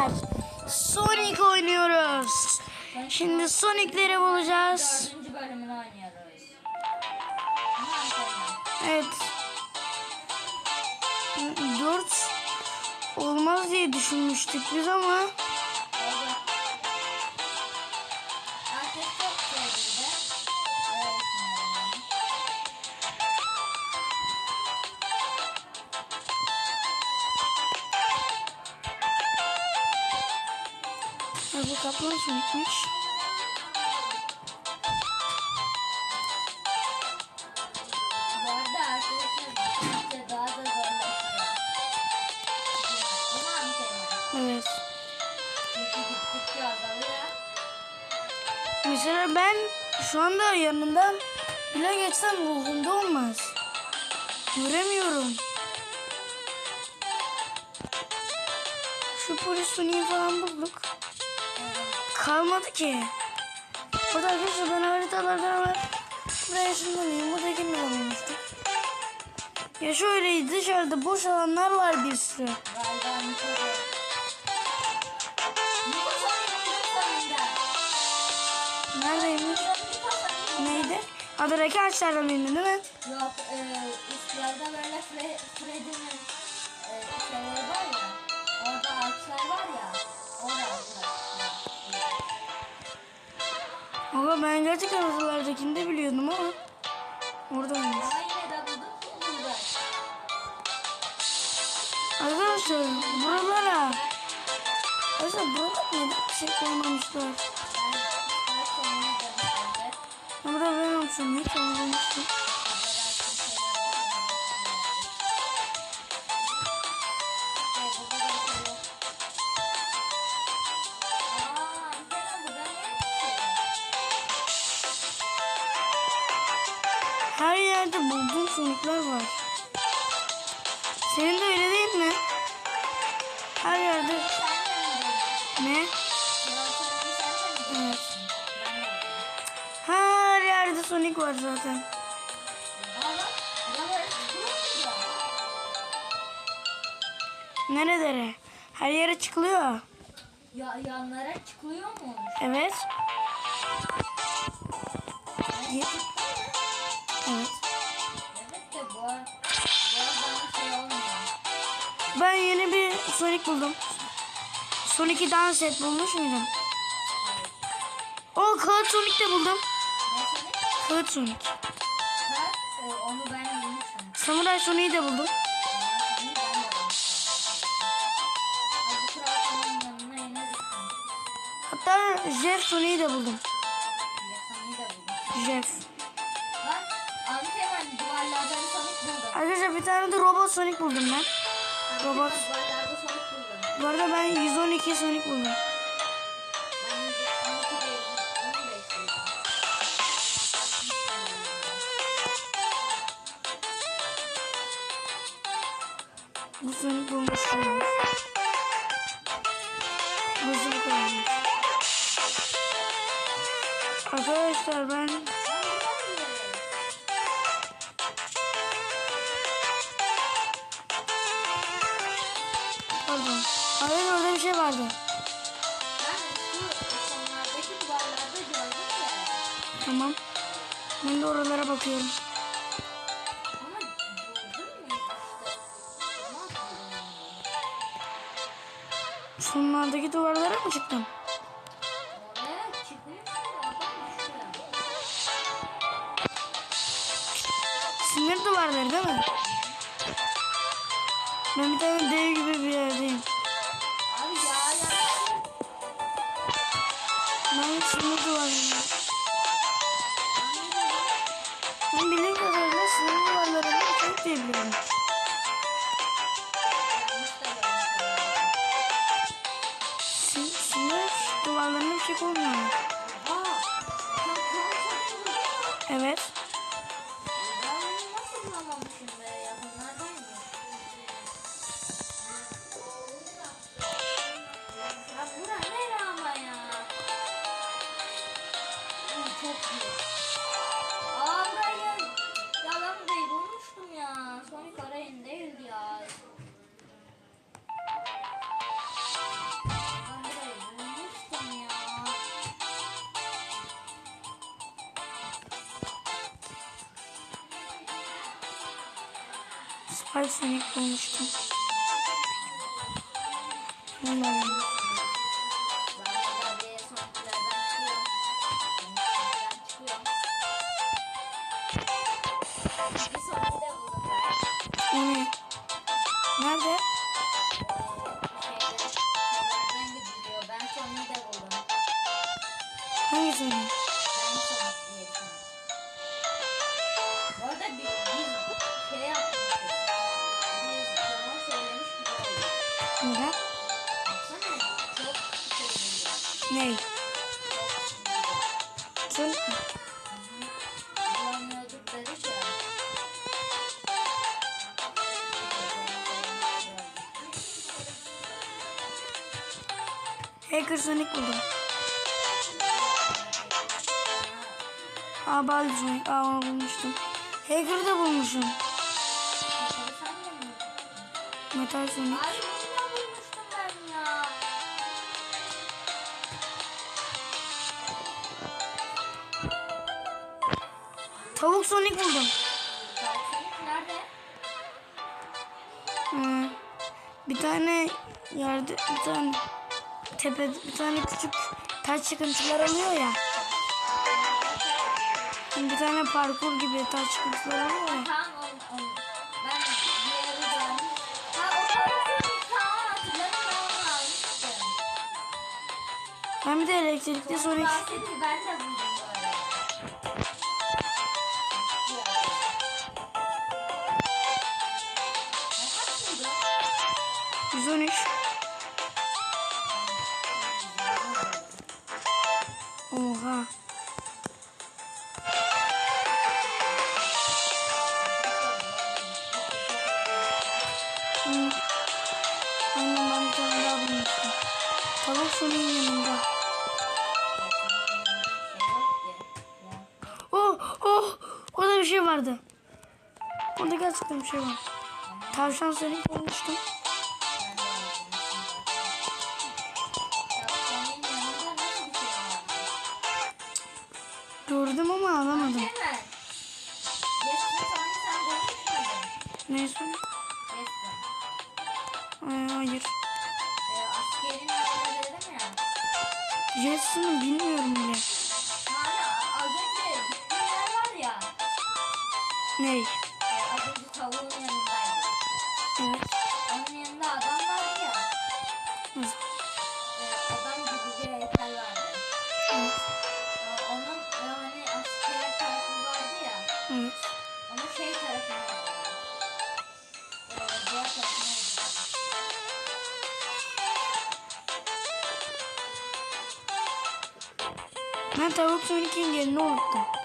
arkadaşlar. Sonic oynuyoruz. Şimdi Sonic'leri bulacağız. Evet. 4 olmaz diye düşünmüştük biz ama mi Antena? Evet. Mesela ben şu anda yanından bile geçsem ruhumda olmaz. Göremiyorum. Şu polis falan bulduk. Kalmadı ki. O da arkadaşlar ben haritalardan var. Buraya ışınlanayım. Buradakini de bulmuştum. Ya şöyle dışarıda boş alanlar var bir sürü. Neredeymiş? Neydi? Adadaki ağaçlardan birinde değil mi? Yok, e, gerçekten adalardakini de biliyordum ama. Bulduk burada. Arkadaşlar buralara Arkadaşlar buralara neden bir şey koymamışlar? Ben ben sonuna dönüştüm. Ben Senin de öyle değil mi? Her yerde ne? Evet. Her yerde Sonic var zaten. Nerelere? Her yere çıkılıyor. Ya yanlara çıkıyor mu? Evet. Evet. Sonic buldum. Sonic'i dans set bulmuş muydum? O kağıt Sonic de buldum. Kağıt Sonic. Samuray Sonic'i de buldum. Hatta Jeff Sonic'i de buldum. Jeff. Arkadaşlar bir tane de robot Sonic buldum ben. Robot. Bu arada ben 112 Sonic buldum. Bu Sonic bulmuşum. Hızlı bu kadarmış. Arkadaşlar ben pardon. Hayır orada bir şey vardı. Tamam. Ben de oralara bakıyorum. Sonlardaki duvarlara mı çıktım? sevinirim. Her sene bulmuştum. Umarım. Hacker Sonic buldum. Aa Baldi Sonic. Aa onu bulmuştum. Hacker'ı da bulmuşum. Metal Sonic. Tavuk Sonic buldum. Hmm. Bir tane yerde bir tane tepede bir tane küçük taş çıkıntılar alıyor ya. Bir tane parkur gibi taş çıkıntılar alıyor ya. Ben de elektrikli Sonic. Ben de vardı. Orada gerçekten bir şey var. Tavşan sönüp olmuştum. Şey ben tavuk suyunu kim ne unuttum.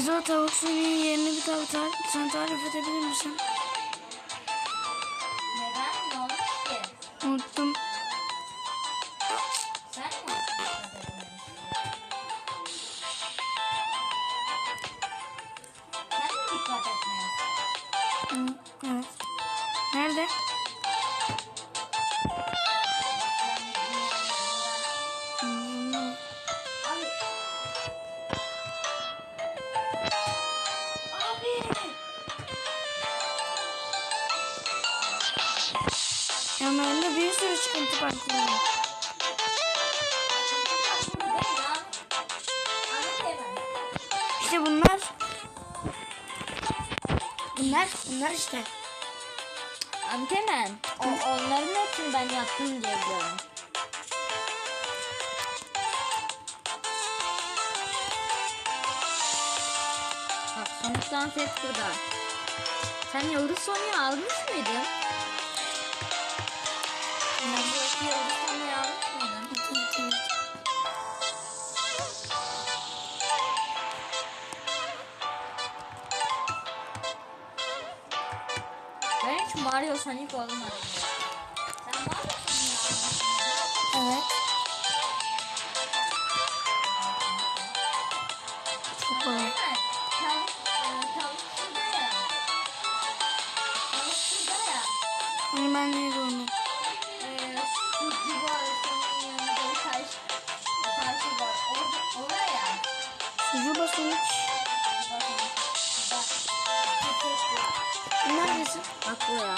Pizza tavuk suyunun yerini bir daha tar sen tarif edebilir misin? Neden? Ne oldu ki? Unuttum. Sen mi? Sen mi dikkat etmiyorsun? Evet. Nerede? Bunlar işte. Antemen. O, onların hepsini ben yaptım diye biliyorum. Bak Sonic dans et burada. Sen Yıldız Sonic'i almış mıydın? Yıldız Sonic'i almış Mario Sonic olmadım. Sen Sonic'i almışsın. Evet. Neredesin? Bak buraya.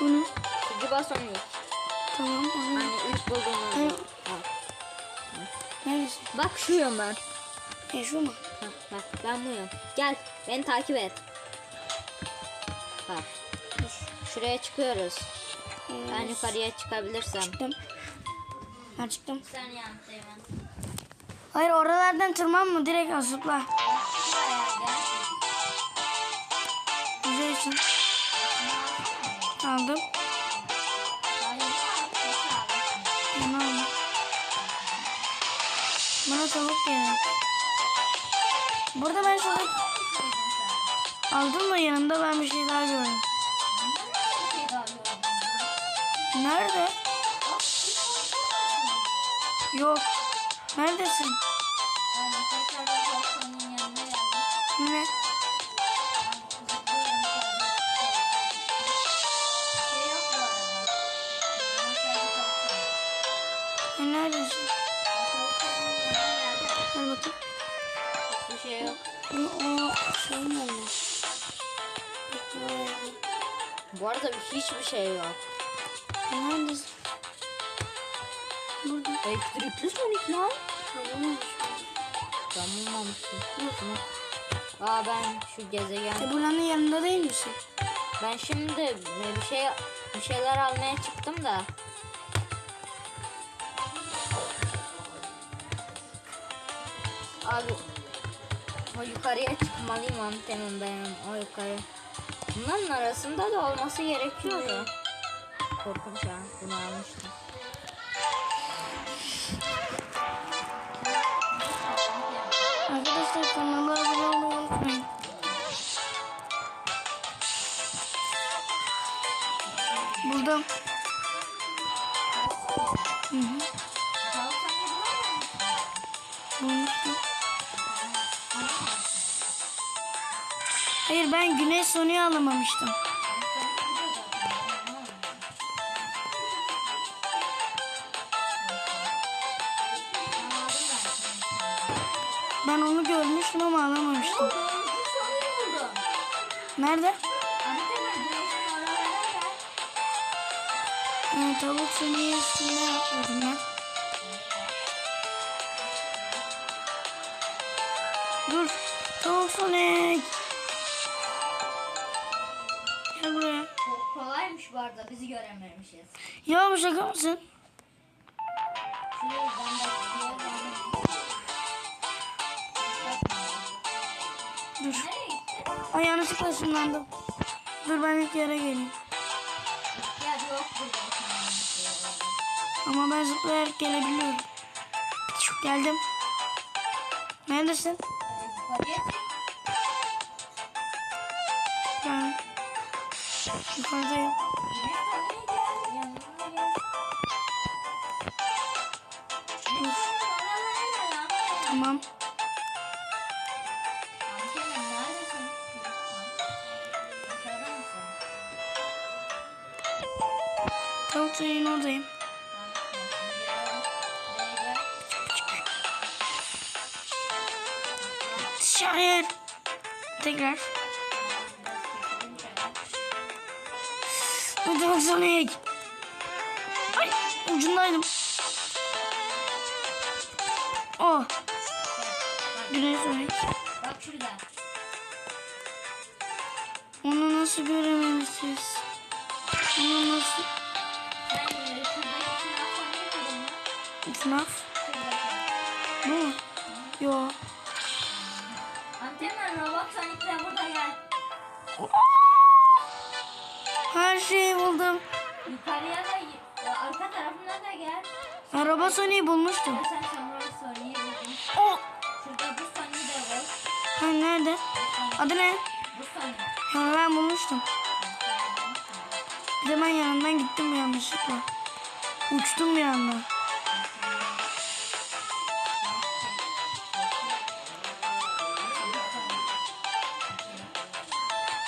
Bunu. Ciba Sonic. Tamam. Onu. Hani bulduğumuz. Hı. Bak. Neredesin? Bak şuyum ben. E şu mu? Hah, bak ben buyum. Gel beni takip et. Bak şuraya çıkıyoruz. Ben Ee, yukarıya çıkabilirsem. Çıktım. Ben çıktım. Sen yanındayım Hayır oralardan tırmanma direkt asıpla. Güzelsin. Aldım. Bunu aldım. Bana tavuk gerek. Burada ben şurada aldım da yanında ben bir şey daha gördüm. Nerede? Yok. Neredesin? Hiçbir şey yok. Neredesin? Burada. Elektrikli Sonic lan. Bulmamıştım. Bunu. Aa ben şu gezegen. E buranın yanında değil misin? Ben şimdi bir şey bir şeyler almaya çıktım da. Abi o yukarıya çıkmalıyım antenim benim o yukarı. Bunların arasında da olması gerekiyordu. Korkunç ha bunu almıştım. Arkadaşlar kanala abone olmayı unutmayın. Buldum. Ben güneş sonuyu alamamıştım. Ben onu görmüştüm ama alamamıştım. Nerede? Ee, tavuk seni üstünde yapıyordum ben. Dur. Tavuk Sonic. Arada bizi görememişiz. Ya bu şaka mısın? Dur. Ay yanlışlıkla ışınlandım. Dur ben ilk yere geleyim. Ama ben zıplayarak gelebiliyorum. Geldim. Neredesin? Ben yukarıdayım. Tavuk Sonic. Ay ucundaydım. Oh. Güneş Sonic. Bak şurada. Onu nasıl görememişiz? Onu nasıl... Şuradaki. Bu mu? Yo. Antemin robot Sonic'le burada gel. Her şeyi buldum. Yukarıya da ya arka tarafına da gel. Araba Sonic'i bulmuştum. Sen sonra Sonic'i buldun. Oh. Şurada bu de var. Ha nerede? Adı ne? Bu Sonic. Ya ben bulmuştum. Bir de ben yanından gittim yanlışlıkla. Uçtum bir anda.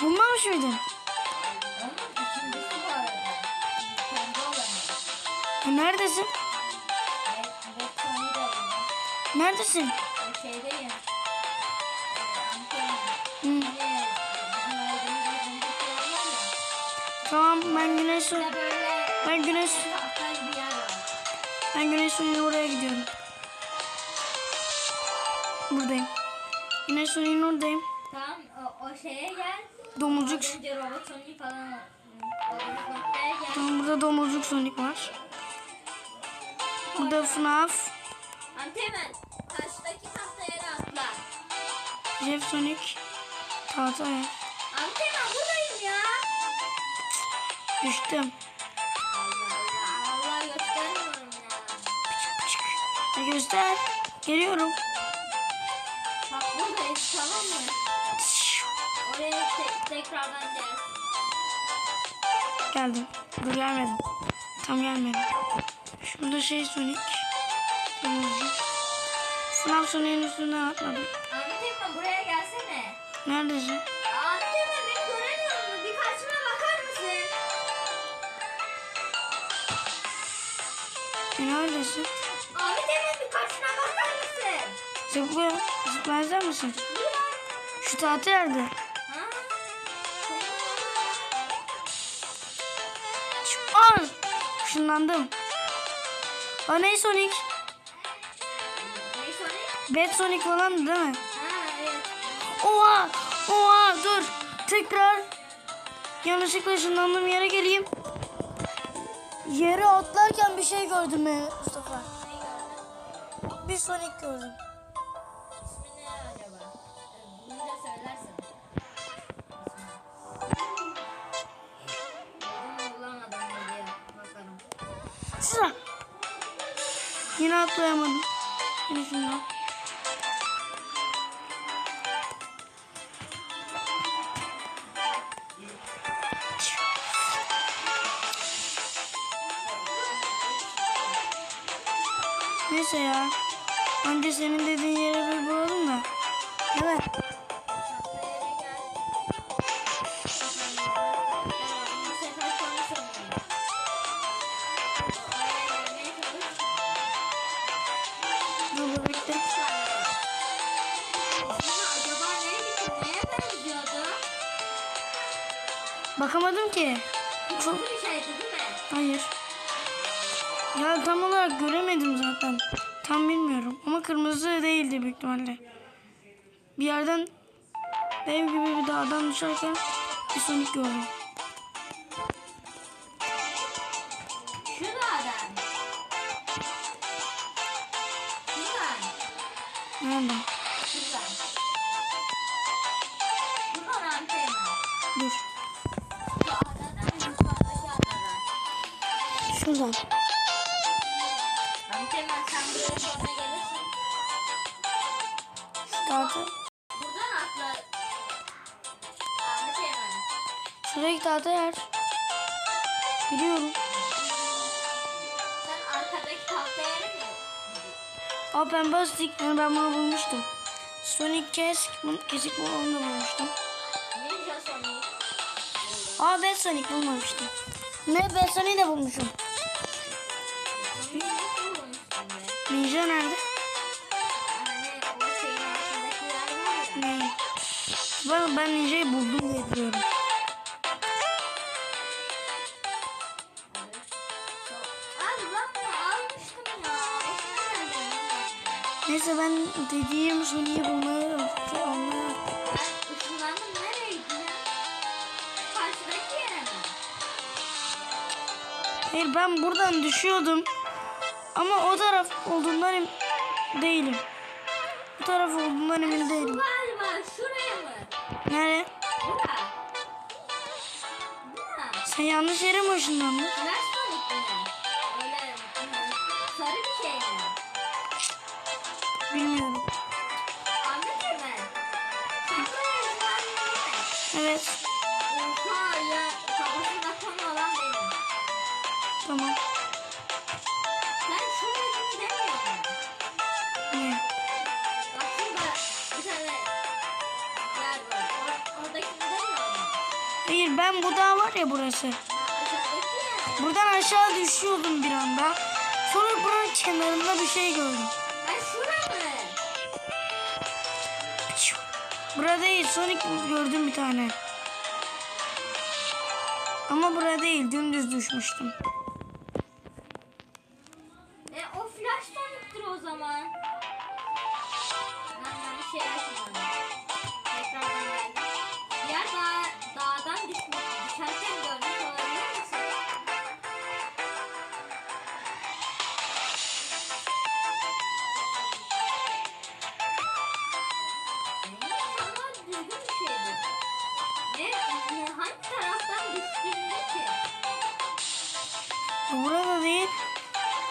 Bulmamış mıydın? Az önce var ya. Tamam ben güneş böyle ben güneş ben güneş suyunun oraya gidiyorum. Buradayım. Güneş suyunun oradayım. Tamam o, o şeye gel. Domuzcuk. Önce robot falan. Tamam burada domuzcuk Sonic var. Burada FNAF. Antemen karşıdaki tahta yere atla. Jeff Sonic. Tahta ya. Antemen buradayım ya. Düştüm. Allah ya. Ya göster. Geliyorum. Bak buradayız tamam mı? Oraya te- tekrardan gel. Geldim. Dur gelmedim. Tam gelmedim. Şurada şey Sonic. FNAF Sonic'in üstüne atladım. Antemen buraya gelsene. Neredesin? Antemen beni göremiyor musun? Bir karşıma bakar mısın? E, neredesin? Antemen bir karşına bakar mısın? Zıpla. Zıplayacak mısın? Şu tahta yerde. Ha? Al. Ne Sonic? Bad Sonic falandı değil mi? Ha evet. Oha! Oha! Dur. Tekrar. Yanlışlıkla ışınlandığım yere geleyim. Yere atlarken bir şey gördüm Mustafa. Bir Sonic gördüm. Yine atlayamadım. Yine şundan. Bakamadım ki. Çok? Hayır. Ya tam olarak göremedim zaten. Tam bilmiyorum. Ama kırmızı değildi büyük ihtimalle. Bir yerden dev gibi bir dağdan düşerken bir Sonic gördüm. Tahta. Buradan atla. Antena. Şuradaki tahta yer. Biliyorum. Sen arkadaki tahtaya mi? Aa pembe stick. Yani ben bunu bulmuştum. Sonic kesik, kesik bu onu da bulmuştum. Ninja Sonic. Aa ben Sonic bulmamıştım. Ne ben Sonic'i de bulmuşum. Ninja nerede? Ben, ben Ninja'yı buldum diye geldim. Neyse ben dediğim Sonic'i bulmaya mi? Hayır ben buradan düşüyordum. Ama o taraf olduğundan değilim. Bu taraf olduğundan emin değilim. Galiba şuraya mı? Nereye? Bura. Bura. Sen yanlış yere mi ışınlandın? Sarı bir şey mi? Bilmiyorum. Anladın mı? Evet. Oha ya kafasında konu olan benim. Tamam. Sen musun? Niye? Bak şurada bir tane Ben bu dağ var ya burası. Buradan aşağı düşüyordum bir anda. Sonra buranın kenarında bir şey gördüm. Şura mı? Burada değil. Sonic gördüm bir tane. Ama burada değil. Dümdüz düşmüştüm.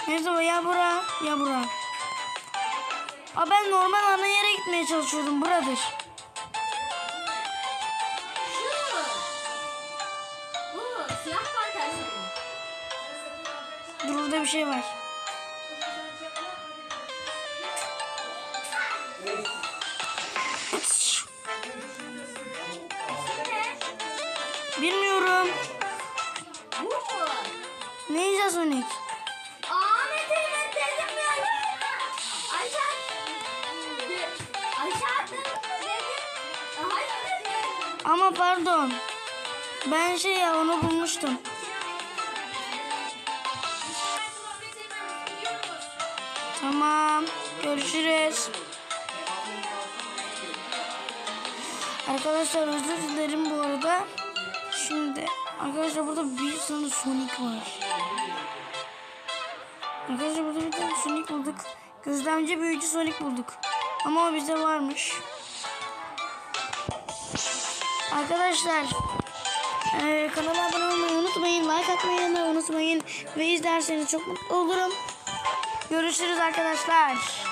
O ya bura ya bura. Aa ben normal ana yere gitmeye çalışıyordum. Buradır. Ama pardon. Ben şey ya onu bulmuştum. Tamam. Görüşürüz. Arkadaşlar özür dilerim bu arada. Şimdi arkadaşlar burada bir tane Sonic var. Arkadaşlar burada bir tane Sonic bulduk. Gözlemci büyücü Sonic bulduk. Ama o bizde varmış. Arkadaşlar eee kanala abone olmayı unutmayın. Like atmayı da unutmayın. Ve izlerseniz çok mutlu olurum. Görüşürüz arkadaşlar.